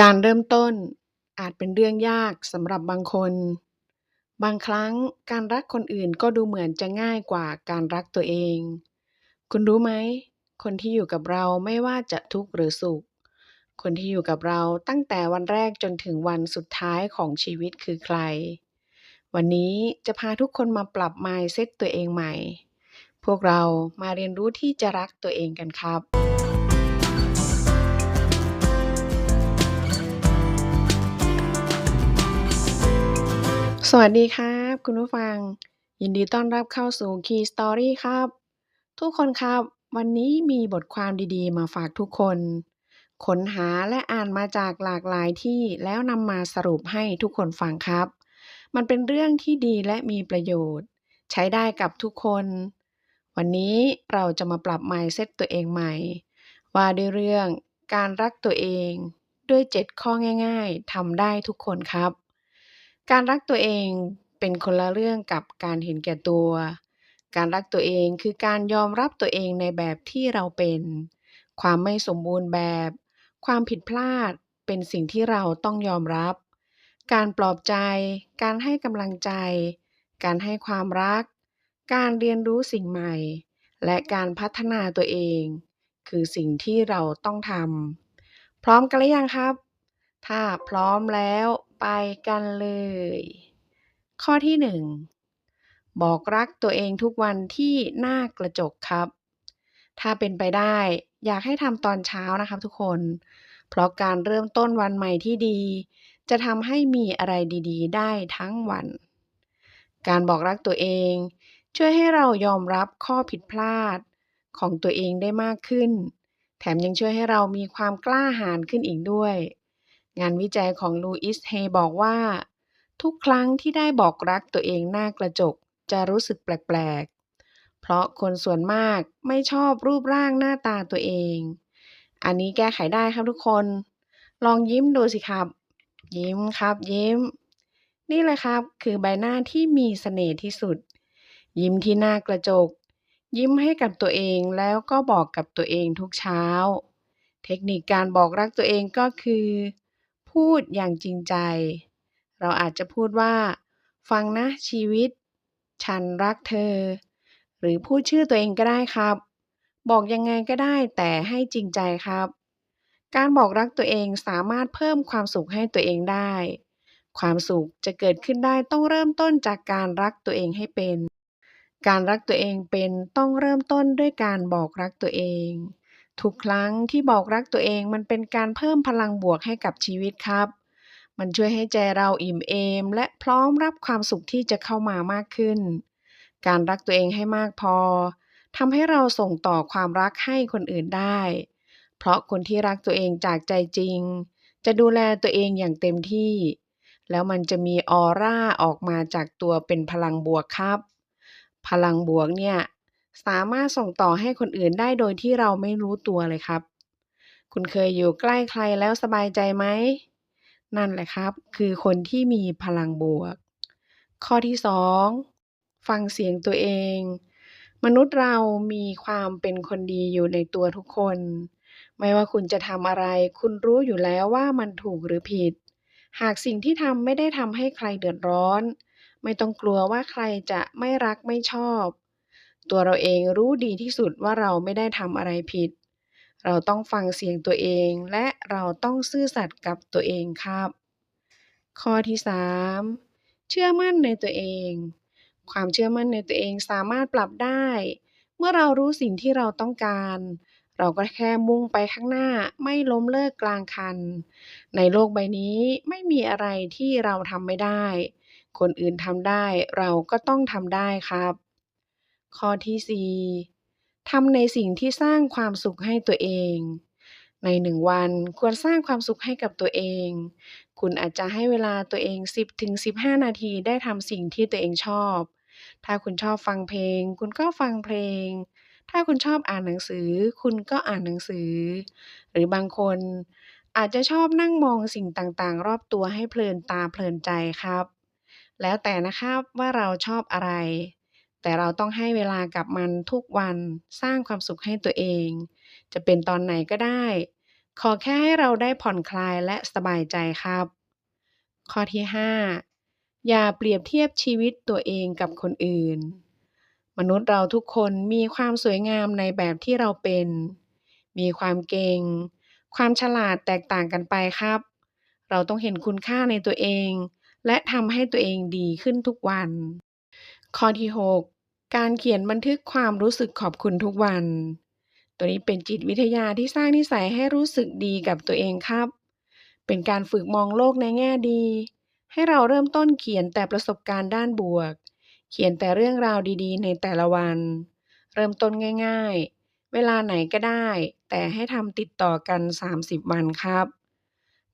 การเริ่มต้นอาจเป็นเรื่องยากสำหรับบางคน บางครั้งการรักคนอื่นก็ดูเหมือนจะง่ายกว่าการรักตัวเอง คุณรู้ไหม คนที่อยู่กับเราไม่ว่าจะทุกข์หรือสุข คนที่อยู่กับเราตั้งแต่วันแรกจนถึงวันสุดท้ายของชีวิตคือใคร วันนี้จะพาทุกคนมาปรับ mindset ตัวเองใหม่ พวกเรามาเรียนรู้ที่จะรักตัวเองกันครับ สวัสดีครับ คุณผู้ฟัง ยินดีต้อนรับเข้าสู่ Key Story ครับ ทุกคนครับ วันนี้มีบทความดีๆ มาฝากทุกคนค้นหาและอ่านมาจากหลากหลายที่แล้วนำมาสรุปให้ทุกคนฟังครับ มันเป็นเรื่องที่ดีและมีประโยชน์ ใช้ได้กับทุกคน วันนี้เราจะมาปรับ mindset ตัวเองใหม่ ว่าด้วยเรื่องการรักตัวเอง ด้วย 7 ข้อง่าย ๆทำได้ทุกคนครับ การรักตัวเองเป็นคนละเรื่องกับการเห็นแก่ตัว การรักตัวเองคือการยอมรับตัวเองในแบบที่เราเป็น ความไม่สมบูรณ์แบบ ความผิดพลาดเป็นสิ่งที่เราต้องยอมรับ การปลอบใจ การให้กำลังใจ การให้ความรัก การเรียนรู้สิ่งใหม่ และการพัฒนาตัวเอง คือสิ่งที่เราต้องทำพร้อมกันหรือยังครับ ถ้าพร้อมแล้ว ไปกันเลย ข้อที่ 1 บอกรักตัวเองทุกวันที่หน้ากระจกครับ ถ้าเป็นไปได้อยากให้ทำตอนเช้านะครับทุกคน เพราะการเริ่มต้นวันใหม่ที่ดี จะทำให้มีอะไรดีๆ ได้ทั้งวัน การบอกรักตัวเอง ช่วยให้เรายอมรับข้อผิดพลาดของตัวเองได้มากขึ้น แถมยังช่วยให้เรามีความกล้าหาญขึ้นอีกด้วย งานวิจัยของลูอิสเฮบอกว่า ทุกครั้งที่ได้บอกรักตัวเองหน้ากระจกจะรู้สึกแปลกๆ เพราะคนส่วนมากไม่ชอบรูปร่างหน้าตาตัวเอง อันนี้แก้ไขได้ครับทุกคน ลองยิ้มดูสิครับ ยิ้มครับ ยิ้ม นี่เลยครับ คือใบหน้าที่มีเสน่ห์ที่สุด ยิ้มที่หน้ากระจก ยิ้มให้กับตัวเองแล้วก็บอกกับตัวเองทุกเช้า เทคนิคการบอกรักตัวเองก็คือ พูดอย่างจริงใจ เราอาจจะพูดว่า ฟังนะชีวิต ฉันรักเธอ หรือพูดชื่อตัวเองก็ได้ครับ บอกยังไงก็ได้แต่ให้จริงใจครับ การบอกรักตัวเองสามารถเพิ่มความสุขให้ตัวเองได้ ความสุขจะเกิดขึ้นได้ต้องเริ่มต้นจากการรักตัวเองให้เป็น การรักตัวเองเป็นต้องเริ่มต้นด้วยการบอกรักตัวเอง ทุกครั้งที่บอกรักตัวเองมันเป็นการเพิ่มพลังบวกให้กับชีวิตครับ มันช่วยให้ใจเราอิ่มเอม และพร้อมรับความสุขที่จะเข้ามามากขึ้น การรักตัวเองให้มากพอทำให้เราส่งต่อความรักให้คนอื่นได้ เพราะคนที่รักตัวเองจากใจจริง จะดูแลตัวเองอย่างเต็มที่ แล้วมันจะมีออร่าออกมาจากตัวเป็นพลังบวกครับ พลังบวกเนี่ย สามารถส่งต่อให้คนอื่นได้โดยที่เราไม่รู้ตัวเลยครับ คุณเคยอยู่ใกล้ใครแล้วสบายใจไหม นั่นแหละครับ คือคนที่มีพลังบวก ข้อที่ 2 ฟังเสียงตัวเอง มนุษย์เรามีความเป็นคนดีอยู่ในตัวทุกคน ไม่ว่าคุณจะทำอะไร คุณรู้อยู่แล้วว่ามันถูกหรือผิด หากสิ่งที่ทำไม่ได้ทำให้ใครเดือดร้อน ไม่ต้องกลัวว่าใครจะไม่รักไม่ชอบ ตัวเราเองรู้ดีที่สุดว่าเราไม่ได้ทำอะไรผิด เราต้องฟังเสียงตัวเองและเราต้องซื่อสัตย์กับตัวเองครับ ข้อที่ 3 เชื่อมั่นในตัวเอง ความเชื่อมั่นในตัวเองสามารถปรับได้ เมื่อเรารู้สิ่งที่เราต้องการ เราก็แค่มุ่งไปข้างหน้าไม่ล้มเลิกกลางคัน ในโลกใบนี้ไม่มีอะไรที่เราทำไม่ได้ คนอื่นทำได้เราก็ต้องทำได้ครับ ข้อที่ 4ทำในสิ่งที่สร้างความสุขให้ตัวเอง ในหนึ่งวันควรสร้างความสุขให้กับตัวเอง คุณอาจจะให้เวลาตัวเอง 10-15 นาทีได้ทำสิ่งที่ตัวเองชอบ ถ้าคุณชอบฟังเพลง คุณก็ฟังเพลง ถ้าคุณชอบอ่านหนังสือ คุณก็อ่านหนังสือ หรือบางคนอาจจะชอบนั่งมองสิ่งต่างๆ รอบตัวให้เพลินตาเพลินใจครับ แล้วแต่นะครับว่าเราชอบอะไร แต่เราต้องให้เวลากับมันทุกวันสร้างความสุขให้ตัวเอง จะเป็นตอนไหนก็ได้ ขอแค่ให้เราได้ผ่อนคลายและสบายใจครับ ข้อที่ 5 อย่าเปรียบเทียบชีวิตตัวเองกับคนอื่น มนุษย์เราทุกคนมีความสวยงามในแบบที่เราเป็น มีความเก่ง ความฉลาดแตกต่างกันไปครับ เราต้องเห็นคุณค่าในตัวเอง และทำให้ตัวเองดีขึ้นทุกวัน ข้อที่ 6 การเขียนบันทึกความรู้สึกขอบคุณทุกวัน ตัวนี้เป็นจิตวิทยาที่สร้างนิสัยให้รู้สึกดีกับตัวเองครับ เป็นการฝึกมองโลกในแง่ดี ให้เราเริ่มต้นเขียนแต่ประสบการณ์ด้านบวก เขียนแต่เรื่องราวดีๆ ในแต่ละวัน เริ่มต้นง่าย ๆ เวลาไหนก็ได้ แต่ให้ทำติดต่อกัน 30 วันครับ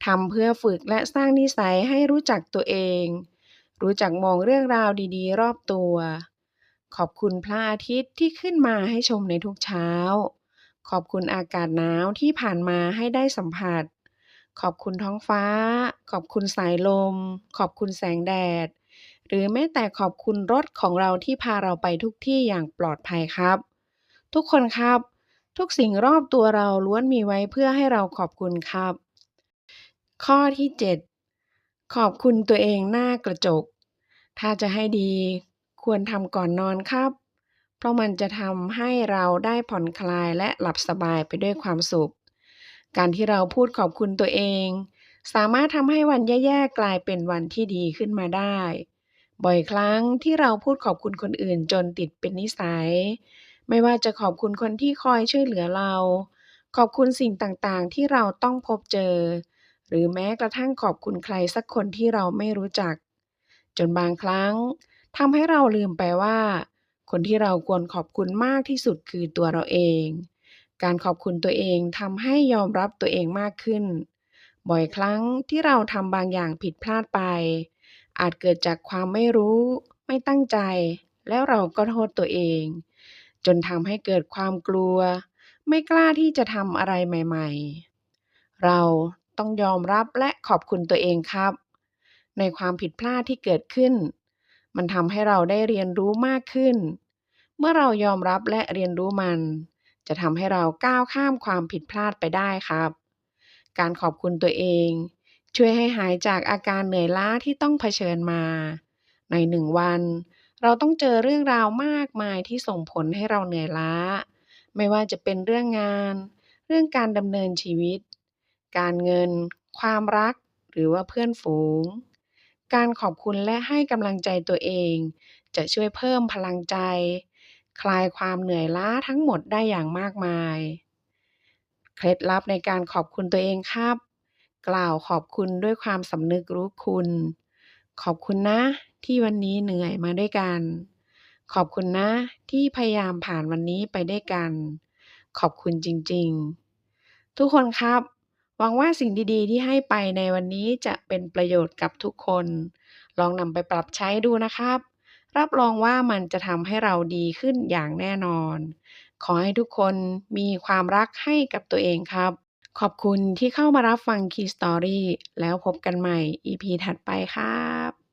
ทำเพื่อฝึกและสร้างนิสัยให้รู้จักตัวเอง รู้จักมองเรื่องราวดีๆ รอบตัว ขอบคุณพระอาทิตย์ที่ขึ้นมาให้ชมในทุกเช้า ขอบคุณอากาศหนาวที่ผ่านมาให้ได้สัมผัส ขอบคุณท้องฟ้า ขอบคุณสายลม ขอบคุณแสงแดด หรือแม้แต่ขอบคุณรถของเราที่พาเราไปทุกที่อย่างปลอดภัยครับ ทุกคนครับ ทุกสิ่งรอบตัวเราล้วนมีไว้เพื่อให้เราขอบคุณครับ ข้อที่ 7 ขอบคุณตัวเองหน้ากระจก ถ้าจะให้ดีควรทำก่อนนอนครับ เพราะมันจะทำให้เราได้ผ่อนคลายและหลับสบายไปด้วยความสุข การที่เราพูดขอบคุณตัวเอง สามารถทำให้วันแย่ๆกลายเป็นวันที่ดีขึ้นมาได้ บ่อยครั้งที่เราพูดขอบคุณคนอื่นจนติดเป็นนิสัย ไม่ว่าจะขอบคุณคนที่คอยช่วยเหลือเรา ขอบคุณสิ่งต่างๆ ที่เราต้องพบเจอ หรือแม้กระทั่งขอบคุณใครสักคนที่เราไม่รู้จัก จนบางครั้งทำให้เราลืมไปว่า คนที่เราควรขอบคุณมากที่สุดคือตัวเราเอง การขอบคุณตัวเองทำให้ยอมรับตัวเองมากขึ้น บ่อยครั้งที่เราทำบางอย่างผิดพลาดไป อาจเกิดจากความไม่รู้ ไม่ตั้งใจ แล้วเราก็โทษตัวเอง จนทำให้เกิดความกลัว ไม่กล้าที่จะทำอะไรใหม่ ๆ เรา ต้องยอมรับและขอบคุณตัวเองครับ ในความผิดพลาดที่เกิดขึ้น มันทำให้เราได้เรียนรู้มากขึ้น เมื่อเรายอมรับและเรียนรู้มัน จะทำให้เราก้าวข้ามความผิดพลาดไปได้ครับ การขอบคุณตัวเอง ช่วยให้หายจากอาการเหนื่อยล้าที่ต้องเผชิญมา ในหนึ่งวัน เราต้องเจอเรื่องราวมากมายที่ส่งผลให้เราเหนื่อยล้า ไม่ว่าจะเป็นเรื่องงาน เรื่องการดำเนินชีวิต การเงิน ความรัก หรือว่าเพื่อนฝูง การขอบคุณและให้กำลังใจตัวเอง จะช่วยเพิ่มพลังใจ คลายความเหนื่อยล้าทั้งหมดได้อย่างมากมาย เคล็ดลับในการขอบคุณตัวเองครับ กล่าวขอบคุณด้วยความสำนึกรู้คุณ ขอบคุณนะ ที่วันนี้เหนื่อยมาด้วยกัน ขอบคุณนะที่พยายามผ่านวันนี้ไปได้วยกัน ขอบคุณจริง ๆ ทุกคนครับ หวังว่าสิ่งดีๆ ที่ให้ไปในวันนี้จะเป็นประโยชน์กับทุกคน ลองนำไปปรับใช้ดูนะครับ รับรองว่ามันจะทำให้เราดีขึ้นอย่างแน่นอน ขอให้ทุกคนมีความรักให้กับตัวเองครับ ขอบคุณที่เข้ามารับฟัง Key Story แล้วพบกันใหม่ EP ถัดไปครับ